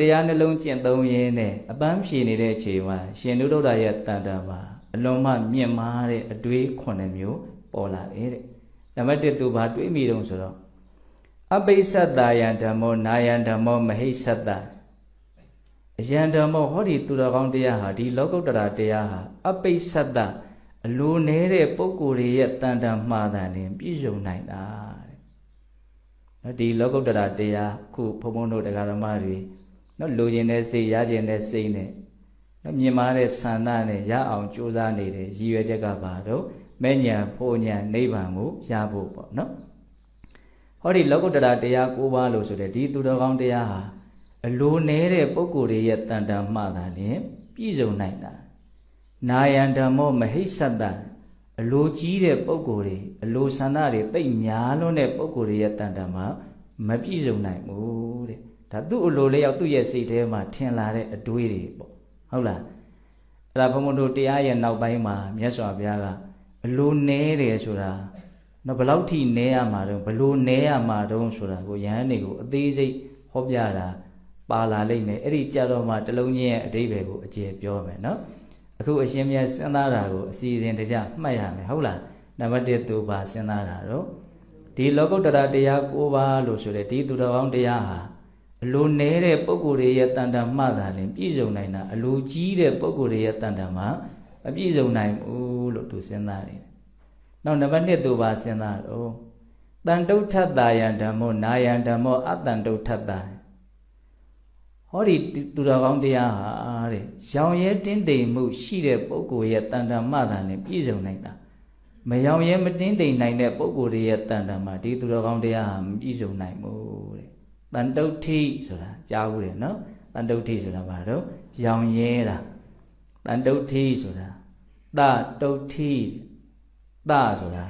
တရားနှလုံးကျင့်သုံးရင်းနဲ့အပန်းဖြေနေတဲ့အချိန်မှာရှင်နုဒ္ဒရာရဲ့တန်တန်မှာအလွန်မှမြင့်မားတဲ့အတွေးခုနှစ်မျိုးပေါ်လာတယ်တဲ့နံပါတ်1သူဘာတွေးမိတုံဆိုတော့အပိစ္ဆတယံဓမ္မောနာယံဓမ္မောမဟိစ္ဆတအယံဓမ္မောဟောဒီသူတော်ကောင်းတရားဟာဒီလောကုတ္တရာတရားဟာအပိစ္ဆတအလိုနေတဲ့ပုဂ္ဂိုလ်တွေရဲ့တန်တန်မှားတာနဲ့ပြည့်စုံနိုင်တာတဲ့နော်ဒီလောကုတ္တရာတရားခုဘုံဘုံတို့တရားဓမ္မတွေ နော်လိုချင်တဲ့စိတ်ရချင်တဲ့စိတ်နဲ့နော်မြင်မာတဲ့ဆန္ဒနဲ့ရအောင်ကြိုးစားနေတယ်ရည်ရွယ်ချက်ကဘာတော့မဲ့ညာဖို့ညာနိဗ္ဗာန်ကိုရဖို့ပေါ့နော်ဟောဒီလောကုတ္တရာတရား၉ပါးလို့ဆိုတဲ့ဒီသူတော်ကောင်းတရားဟာအလိုနေတဲ့ပုဂ္ဂိုလ်တွေရဲ့တန်တန်မှတာနဲ့ပြည့်စုံနိုင်တာနာယံဓမ္မောမဟိစ္ဆတအလိုကြီးတဲ့ပုဂ္ဂိုလ်တွေအလိုဆန္ဒတွေတိတ်များလွန်းတဲ့ပုဂ္ဂိုလ်တွေရဲ့တန်တန်မှမပြည့်စုံနိုင်ဘူးတဲ့ ဒါသူ့အလိုလျောက်သူ့ရဲ့စိတ်ထဲမှာထင်လာတဲ့အတွေးတွေပေါ့ဟုတ်လားအဲ့ဒါဘုံဘုံတို့တရားရဲ့နောက်ပိုင်းမှာမြတ်စွာဘုရားကအလိုနဲတယ်ဆိုတာတော့ဘယ်လောက်ထိနဲရမှာတော့ဘလို့နဲရမှာတော့ဆိုတာကိုယဟန်တွေကိုအသေးစိတ်ဟောပြတာပါလာလိမ့်မယ်အဲ့ဒီကြတော့မှတလုံးချင်းရဲ့အတိပ္ပယ်ကိုအကျေပြောမယ်နော်အခုအရှင်မြတ်စဉ်းစားတာကိုအစီအစဉ်တကြမှတ်ရမယ်ဟုတ်လားနံပါတ်1သူပါစဉ်းစားတာတော့ဒီလောကုတ္တရာတရား၉ပါးလို့ဆိုတဲ့ဒီသူတော်ကောင်းတရားဟာ အလိုနဲတဲ့ပုံကိုယ်တွေရဲ့တန်တန်မှသာလင်ပြည့်စုံနိုင်တာအလိုကြီးတဲ့ပုံကိုယ်တွေရဲ့တန်တန်မှမပြည့်စုံနိုင်ဘူးလို့သူစဉ်းစားတယ်။နောက်နံပါတ်2သူပါစဉ်းစားတော့တန်တုဋ္ဌတ္တယံဓမ္မောနာယံဓမ္မောအတန်တုဋ္ဌတ္တဟောဒီသူတော်ကောင်းတရားဟာတဲ့ရောင်ရဲတင်းတိမ်မှုရှိတဲ့ပုဂ္ဂိုလ်ရဲ့တန်တန်မှသာလင်ပြည့်စုံနိုင်တာမရောင်ရဲမတင်းတိမ်နိုင်တဲ့ပုဂ္ဂိုလ်ရဲ့တန်တန်မှဒီသူတော်ကောင်းတရားဟာမပြည့်စုံနိုင်ဘူး တဲ့တန်တုဋ္ဌိဆိုတာကြားဘူးတယ်နော်တန်တုဋ္ဌိဆိုတာဘာတော့ရောင်ရဲတာတန်တုဋ္ဌိဆိုတာတတုဋ္ဌိတဆိုတာ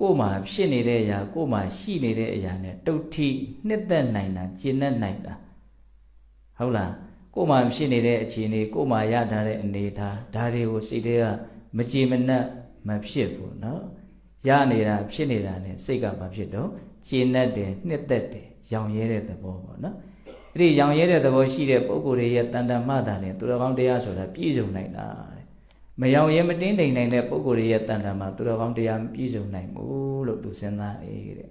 ကိုယ်မှာဖြစ်နေတဲ့အရာကိုယ်မှာရှိနေတဲ့အရာနဲ့တုဋ္ဌိနှစ်သက်နိုင်တာကျင့်တတ်နိုင်တာဟုတ်လားကိုယ်မှာဖြစ်နေတဲ့အခြေအနေကိုယ်မှာရထားတဲ့အနေအထားဒါတွေကိုစိတ်ထဲကမကြည်မနှက်မဖြစ်ဘူးเนาะရနေတာ ဖြစ်နေတာ ਨੇ စိတ်ကဘာဖြစ်တော့ကျင့်တတ်တယ်နှစ်သက်တယ် ရောင်ရဲတဲ့သဘောပေါ့နော်အဲ့ဒီရောင်ရဲတဲ့သဘောရှိတဲ့ပုဂ္ဂိုလ်တွေရဲ့တန်တမတာလည်းသူတော်ကောင်းတရားဆိုတာပြည့်စုံနိုင်တာတဲ့မရောင်ရဲမတင်းတိမ်နိုင်တဲ့ပုဂ္ဂိုလ်တွေရဲ့တန်တမာသူတော်ကောင်းတရားပြည့်စုံနိုင်ဘူးလို့သူစဉ်းစားလေတဲ့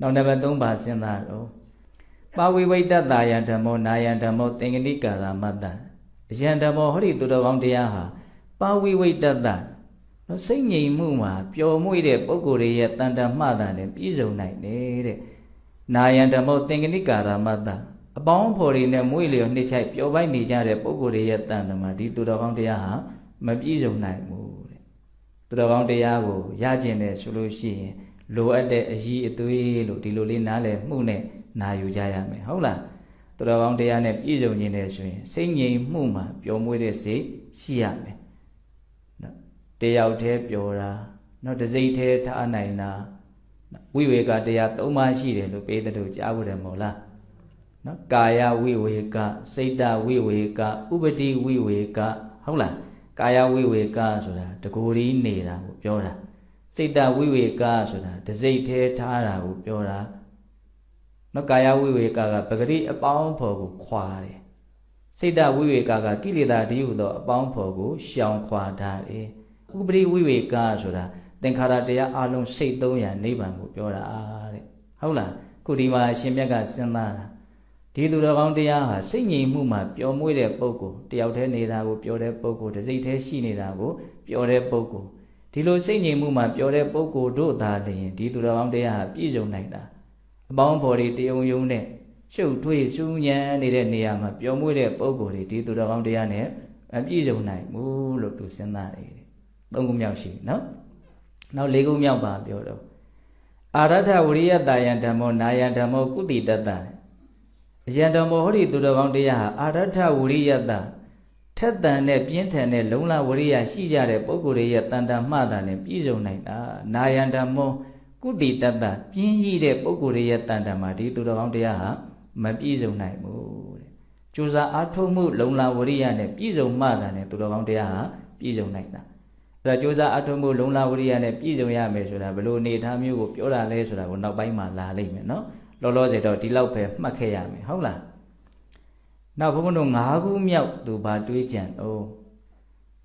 နောက်နံပါတ်3ပါစဉ်းစားတော့ပါဝိဝိတ္တတာယဓမ္မောနာယဓမ္မောသင်္ကတိကာရမတ္တအယံဓမ္မောဟောဒီသူတော်ကောင်းတရားဟာပါဝိဝိတ္တတနော်စိတ်ငြိမ်မှုမှာပျော်မွေ့တဲ့ပုဂ္ဂိုလ်တွေရဲ့တန်တမှတာနဲ့ပြည့်စုံနိုင်တယ်တဲ့ နာယံဓမ္မောသင်္ကတိကာရမတ္တအပေါင်းဖော်တွေနဲ့မွေ့လျော်နှိမ့်ချိုက်ပျော်ပိုက်နေကြတဲ့ပုံကိုယ်တွေရဲ့တန်တမှာဒီသူတော်ကောင်းတရားဟာမပြည့်စုံနိုင်ဘူးတဲ့သူတော်ကောင်းတရားကိုရကျင်တယ်ဆိုလို့ရှိရင်လိုအပ်တဲ့အည်အသွေးလို့ဒီလိုလေးနားလည်မှုနဲ့နာယူကြရမယ်ဟုတ်လားသူတော်ကောင်းတရားနဲ့ပြည့်စုံခြင်းနဲ့ဆိုရင်စိတ်ငြိမ်မှုမှာပျော်မွေ့တဲ့စိတ်ရှိရမယ်နော်တယောက်တည်းပျော်တာနော်တစိမ့်တည်းထားနိုင်တာ ဝိဝေကတရား၃ပါးရှိတယ်လို့ပေးတဲ့တို့ကြားဖို့တယ်မဟုတ်လားနော်ကာယဝိဝေကစိတ်တဝိဝေကဥပတိဝိဝေကဟုတ်လားကာယဝိဝေကဆိုတာတကူရီးနေတာကိုပြောတာစိတ်တဝိဝေကဆိုတာတစိမ့်သေးထားတာကိုပြောတာနော်ကာယဝိဝေကကပဂတိအပေါင်းဖော်ကိုခွာတယ်စိတ်တဝိဝေကကကိလေသာတည်းဟူသောအပေါင်းဖော်ကိုရှောင်ခွာထားတယ်ဥပတိဝိဝေကဆိုတာ သင်္ခါရတရားအလုံးစိတ်သုံးရာနိဗ္ဗာန်ကိုပြောတာတဲ့ဟုတ်လားခုဒီမှာအရှင်မြတ်ကစဉ်းစားတာဒီသူတော်ကောင်းတရားဟာစိတ်ငြိမ်မှုမှာပျော်မွေ့တဲ့ပုဂ္ဂိုလ်တယောက်တည်းနေတာကိုပျော်တဲ့ပုဂ္ဂိုလ်တစ်စိတ်တည်းရှိနေတာကိုပျော်တဲ့ပုဂ္ဂိုလ်ဒီလိုစိတ်ငြိမ်မှုမှာပျော်တဲ့ပုဂ္ဂိုလ်တို့သာလျှင်ဒီသူတော်ကောင်းတရားဟာပြည့်စုံနိုင်တာအပေါင်းဖော်တွေတယုံယုံနဲ့ရှုပ်ထွေးစူးညံနေတဲ့နေရာမှာပျော်မွေ့တဲ့ပုဂ္ဂိုလ်တွေဒီသူတော်ကောင်းတရားနဲ့အပြည့်စုံနိုင်ဘူးလို့သူစဉ်းစားနေတယ်သုံးခုမြောက်ရှိနော် နောက်လေးခုမြောက်ပါပြောတော့အာရထဝရိယတာယံဓမ္မောနာယံဓမ္မောကုတိတတ္တအယံဓမ္မောဟောဒီသူတော်ကောင်းတရားဟာအာရထဝရိယတာထက်တန်တဲ့ပြင်းထန်တဲ့လုံလဝရိယရှိကြတဲ့ပုဂ္ဂိုလ်တွေရဲ့တန်တန်မှတာနဲ့ပြည့်စုံနိုင်တာနာယံဓမ္မောကုတိတတ္တပြင်းကြီးတဲ့ပုဂ္ဂိုလ်တွေရဲ့တန်တန်မှာဒီသူတော်ကောင်းတရားဟာမပြည့်စုံနိုင်ဘူးတဲ့ကြိုးစားအားထုတ်မှုလုံလဝရိယနဲ့ပြည့်စုံမှတာနဲ့သူတော်ကောင်းတရားဟာပြည့်စုံနိုင်တာ အဲ့ဒါကြိုးစားအားထုတ်မှုလုံလဝရိယနဲ့ပြည့်စုံရမယ်ဆိုတာဘယ်လိုအနေအထားမျိုးကိုပြောတာလဲဆိုတာကိုနောက်ပိုင်းမှာလာလိမ့်မယ်နော်လောလောဆယ်တော့ဒီလောက်ပဲမှတ်ခဲ့ရမယ်ဟုတ်လားနောက်ဘုန်းဘုန်းတို့၅ခုမြောက်သူဘာတွေးကြံတော့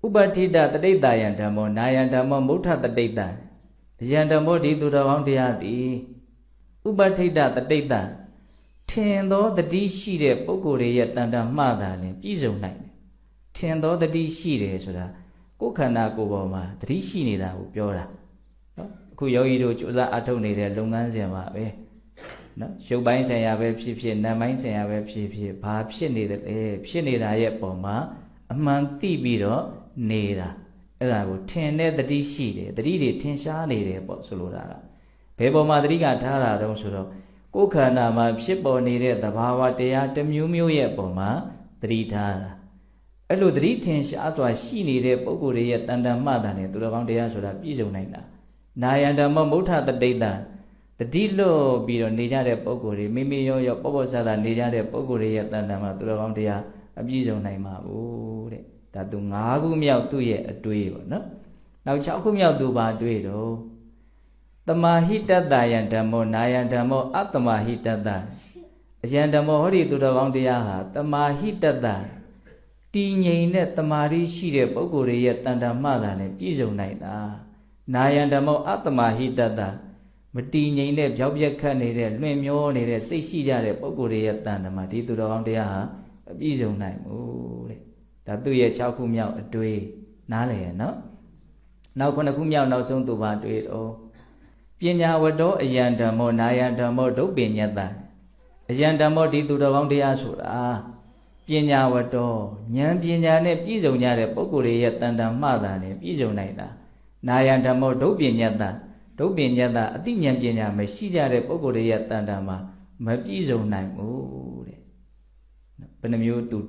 ဥပဋိတတတိတယံဓမ္မောနာယံဓမ္မောမုဋ္ဌတတိတံအယံဓမ္မောဒီသူတော်ကောင်းတရားသည်ဥပဋိတတတိတံထင်သောတတိရှိတဲ့ပုဂ္ဂိုလ်ရဲ့တန်တန်မှသာလင်ပြည့်စုံနိုင်တယ်ထင်သောတတိရှိတယ်ဆိုတာ ကိုယ်ခန္ဓာကိုယ်ပေါ်မှာတတိရှိနေတာကိုပြောတာနော်အခုယောဂီတို့စူးစမ်းအထုတ်နေတဲ့လုပ်ငန်းစဉ်ပါပဲနော်ရုပ်ပိုင်းဆိုင်ရာပဲဖြစ်ဖြစ်နာမ်ပိုင်းဆိုင်ရာပဲဖြစ်ဖြစ်ဘာဖြစ်နေတယ်လဲဖြစ်နေတာရဲ့ပုံမှာအမှန်သိပြီးတော့နေတာအဲ့ဒါကိုထင်တဲ့တတိရှိတယ်တတိတွေထင်ရှားနေတယ်ပေါ့ဆိုလိုတာကဘယ်ပုံမှာတတိကထားတာတုံးဆိုတော့ကိုယ်ခန္ဓာမှာဖြစ်ပေါ်နေတဲ့သဘာဝတရားတစ်မျိုးမျိုးရဲ့ပုံမှာတတိထားတာ အဲ့လိုတတိထင်ရှားစွာရှိနေတဲ့ပုံကိုယ်တွေရဲ့တန်တန်မှတာနဲ့သူတော်ကောင်းတရားဆိုတာပြည့်စုံနိုင်တာနာယံဓမ္မမုဋ္ဌတတိတံတတိလွတ်ပြီးတော့နေကြတဲ့ပုံကိုယ်တွေမိမိရောရောပေါ့ပေါ့ဆဆနေကြတဲ့ပုံကိုယ်တွေရဲ့တန်တန်မှသူတော်ကောင်းတရားအပြည့်စုံနိုင်မှာဘူးတဲ့ဒါသူ၅ခုမြောက်သူ့ရဲ့အတွေ့ပေါ့နော်နောက်၆ခုမြောက်သူပါအတွေ့တော့တမာဟိတတယံဓမ္မောနာယံဓမ္မောအတ္တမဟိတတအယံဓမ္မောဟောဒီသူတော်ကောင်းတရားဟာတမာဟိတတ တည်ငြိမ်တဲ့တမာရီရှိတဲ့ပုဂ္ဂိုလ်တွေရဲ့တန်တမှသာနဲ့ပြည့်စုံနိုင်တာနာယံဓမ္မောအတ္တမဟိတတမတည်ငြိမ်တဲ့ကြောက်ပြက်ခတ်နေတဲ့လွင့်မျောနေတဲ့စိတ်ရှိကြတဲ့ပုဂ္ဂိုလ်တွေရဲ့တန်တမှဒီသူတော်ကောင်းတရားဟာအပြည့်စုံနိုင်ဘူးတဲ့ဒါသူ့ရဲ့6ခုမြောက်အတွေ့နားလည်ရနော်နောက်9ခုမြောက်နောက်ဆုံးသူပါတွေ့တော့ပညာဝတ္တောအယံဓမ္မောနာယံဓမ္မောဒုပ္ပညတ္တအယံဓမ္မောဒီသူတော်ကောင်းတရားဆိုတာပ ညာဝတ္တောဉာဏ်ပညာနဲ့ပြည့်စုံကြတဲ့ပုဂ္ဂိုလ်ရဲ့တန်တန်မှတာနဲ့ပြည့်စုံနိုင်တာနာယံဓမ္မောဒုပ္ပညတ္တဒုပ္ပညတ္တအတိဉာဏ်ပညာမရှိကြတဲ့ပုဂ္ဂိုလ်ရဲ့တန်တန်မှာမပြည့်စုံနိုင်ဘူးတဲ့ဘယ်နှမျိုးတူ